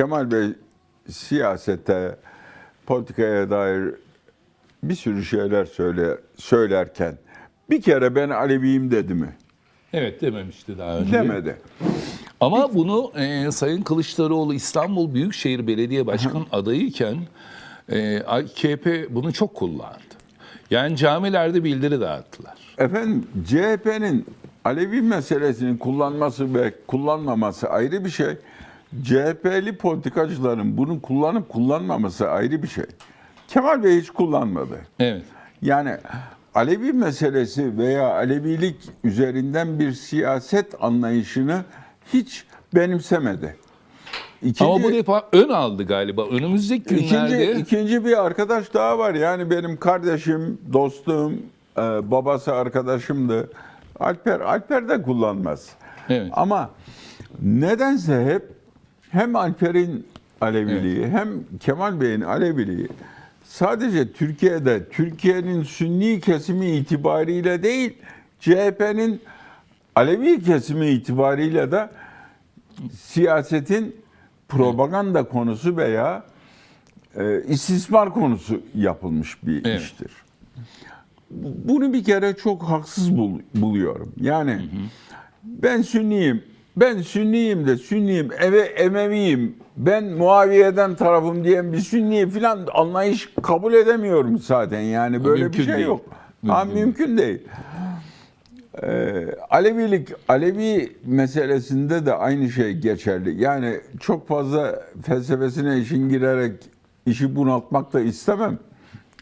Kemal Bey siyasete, politikaya dair bir sürü şeyler söyle, söylerken bir kere ben Aleviyim dedi mi? Evet dememişti daha önce. Demedi. Ama bunu e, Sayın Kılıçdaroğlu İstanbul Büyükşehir Belediye Başkan adayıyken e, AKP bunu çok kullandı. Yani camilerde bildiri dağıttılar. Efendim CHP'nin Alevi meselesini kullanması ve kullanmaması ayrı bir şey. CHP'li politikacıların bunu kullanıp kullanmaması ayrı bir şey. Kemal Bey hiç kullanmadı. Evet. Yani Alevi meselesi veya Alevilik üzerinden bir siyaset anlayışını hiç benimsemedi. İkinci, Ama bu defa ön aldı galiba. Önümüzdeki günlerde ikinci, ikinci bir arkadaş daha var. Yani benim kardeşim, dostum, e, babası arkadaşımdı. Alper, Alper de kullanmaz. Evet. Ama nedense hep hem Alper'in Aleviliği hem Kemal Bey'in Aleviliği sadece Türkiye'de Türkiye'nin Sünni kesimi itibariyle değil CHP'nin Alevi kesimi itibariyle de siyasetin propaganda konusu veya e, istismar konusu yapılmış bir Evet. iştir. Bunu bir kere çok haksız bul- buluyorum. Yani ben Sünniyim, ben Sünniyim de Sünniyim, eve Emeviyim, ben Muaviye'den tarafım diyen bir Sünni falan anlayış kabul edemiyorum zaten. Yani böyle Mümkün bir şey değil. yok. Ha, Mümkün mümkün değil. Ee, Alevilik, Alevi meselesinde de aynı şey geçerli. Yani çok fazla felsefesine işin girerek işi bunaltmak da istemem.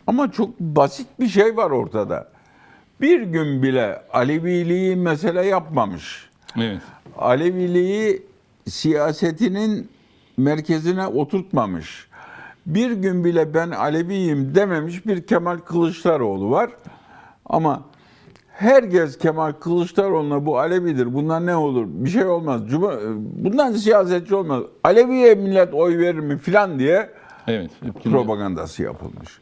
Ama çok basit bir şey var ortada. Bir gün bile Aleviliği mesele yapmamış. evet. Aleviliği siyasetinin merkezine oturtmamış. Bir gün bile ben Aleviyim dememiş bir Kemal Kılıçdaroğlu var. Ama herkes Kemal Kılıçdaroğlu'na bu Alevidir. Bundan ne olur? Bir şey olmaz. Cuma, bundan siyasetçi olmaz. Aleviye millet oy verir mi filan diye Evet. propagandası yapılmış.